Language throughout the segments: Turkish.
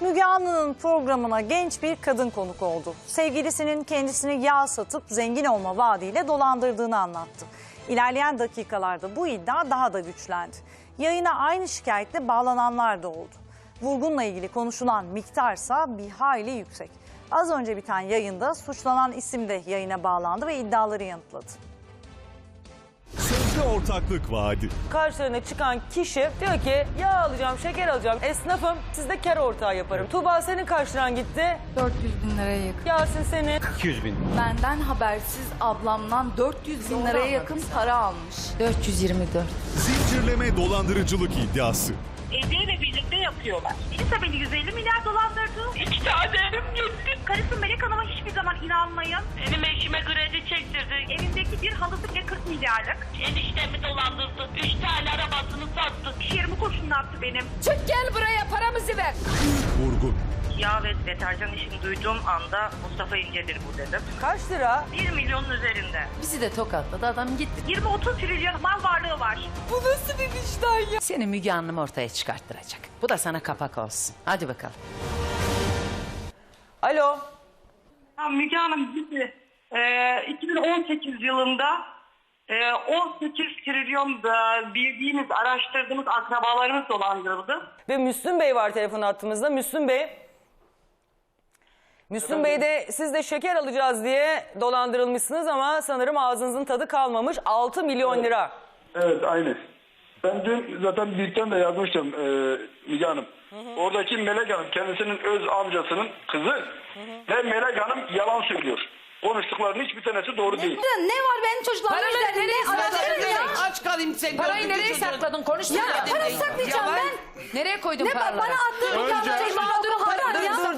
Müge Anlı'nın programına genç bir kadın konuk oldu. Sevgilisinin kendisini yağ satıp zengin olma vaadiyle dolandırdığını anlattı. İlerleyen dakikalarda bu iddia daha da güçlendi. Yayına aynı şikayetle bağlananlar da oldu. Vurgunla ilgili konuşulan miktarsa bir hayli yüksek. Az önce biten yayında suçlanan isim de yayına bağlandı ve iddiaları yanıtladı. Sözlü ortaklık vaadi. Karşılarına çıkan kişi diyor ki yağ alacağım, şeker alacağım. Esnafım, sizde kar ortağı yaparım. Tuğba senin karşılan gitti. 400 bin liraya yakın. Yasin senin. 200 bin. Benden habersiz ablamdan 400 bin liraya yakın para almış. 424. Zincirleme dolandırıcılık iddiası. Evliyle birlikte yapıyorlar. Birisi beni 150 milyar dolandırdı. İki tane evim gitti. Karısı Melek Hanım'a hiçbir zaman inanmayın. Benim eşime kredi çektirdi. Evindeki bir halısı bile 40 milyarlık. Eniştemi dolandırdı. Üç tane arabasını sattı. İş yerimi kurşunlattı benim. Çık gel buraya paramızı ver. Vurgun. Yağ ve deterjan işini duyduğum anda Mustafa İnce'dir bu dedim. Kaç lira? 1 milyonun üzerinde. Bizi de tokatladı adam gitti. 20-30 trilyon mal varlığı var. Bu nasıl bir vicdan ya? Seni Müge Anlı'm ortaya çıkarttıracak. Bu da sana kapak olsun. Hadi bakalım. Alo. Ya Müge Hanım bizi e, 2018 yılında e, 18 trilyon da bildiğimiz, araştırdığımız akrabalarımız dolandırıldı. Ve Müslüm Bey var telefon hattımızda. Müslüm Bey. Müslüm Bey de siz de şeker alacağız diye dolandırılmışsınız ama sanırım ağzınızın tadı kalmamış. 6 milyon lira. Evet aynı. Ben dün zaten birden de yazmıştım e, Müge Hanım. Oradaki Melek Hanım kendisinin öz amcasının kızı ve Melek Hanım yalan söylüyor. Konuştuklarının hiçbir tanesi doğru değil. Ne var benim çocuklarım Paraları üzerinde? nereye Araştırın ya. Aç kalayım sen. Parayı nereye sakladın? Konuşma. Ya para saklayacağım ben. Nereye koydun Ne paraları? bana attığın bir tane çocuk aldığın haber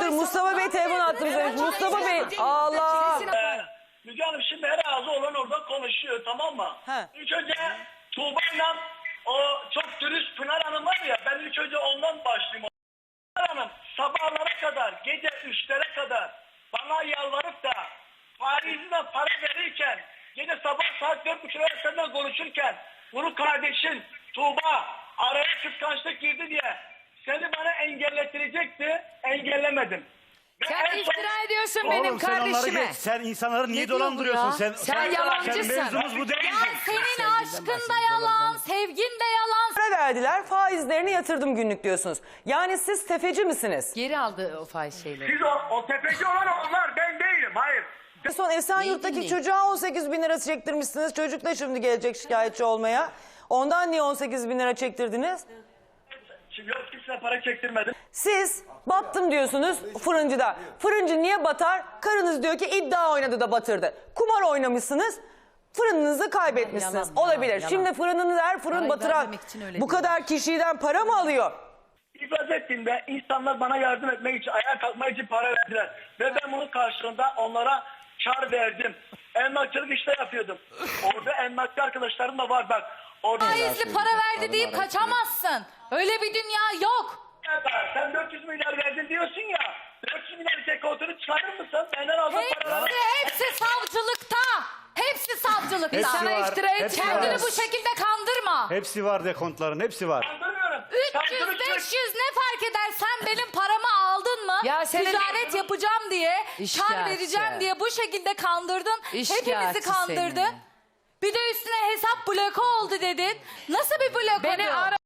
Dur Mustafa Bey telefon hattımızda. Mustafa Bey. Allah. Ee, Müge Hanım şimdi her ağzı olan orada konuşuyor tamam mı? He. İlk önce Tuğba'yla o çok dürüst Pınar Hanım var ya ben ilk önce ondan başlayayım. Pınar Hanım sabahlara kadar gece üçlere kadar bana yalvarıp da faizle para verirken gece sabah saat dört buçuklara senden konuşurken bunu kardeşin Tuğba araya kıskançlık girdi diye seni bana engellettirecekti engellemedim. Ve en Sen son- iftira ediyorsun Oğlum benim sen onları kardeşime. geç. Sen insanları niye diyor bu dolandırıyorsun? ya? Sen, Sen yalancısın. Sen mevzumuz bu değil. Senin aşkın da yalan, sevgin de yalan. Para verdiler faizlerini yatırdım günlük diyorsunuz. Yani siz tefeci misiniz? Geri aldı o faiz şeyleri. Siz o, o tepeci olan onlar ben değilim hayır. En son Esenyurt'taki dinleyin? çocuğa 18 bin lira çektirmişsiniz. Çocuk da şimdi gelecek şikayetçi olmaya. Ondan niye 18 bin lira çektirdiniz? Şimdi yok kimseye para çektirmedim. Siz battım diyorsunuz fırıncıda. Fırıncı niye batar? Karınız diyor ki iddia oynadı da batırdı. Kumar oynamışsınız. Fırınınızı kaybetmişsiniz. Yalan, Olabilir. yalan. Şimdi fırınınız her fırın Parayı batıran vermemek için öyle bu kadar kişiden para mı alıyor? İflas ettiğimde insanlar bana yardım etmek için, ayağa kalkmak için para verdiler. Ve ben bunun karşılığında onlara kar verdim. Emlakçılık işte yapıyordum. Orada emlakçı arkadaşlarım da var bak. Orada Faizli para verdi deyip kaçamazsın. Öyle bir dünya yok. sen 400 milyar verdin diyorsun ya. 400 milyar tek kontrolü çıkarır mısın? Benden aldığın paraları... Hepsi, hepsi savcılıkta. Hepsi savcılıkta. Hepsi Sana var, iftira hepsi Kendini var. bu şekilde kandırma. Hepsi var dekontların hepsi var. Kandırmıyorum. 300, Kandırıcılık- 500 ne fark eder? Sen benim paramı aldın mı? Ya senin- Ticaret yapacağım diye, kar İşkence. vereceğim diye bu şekilde kandırdın. İşkence Hepimizi kandırdın. seni. Bir de üstüne hesap bloku oldu dedin. Nasıl bir blokodu? Beni ara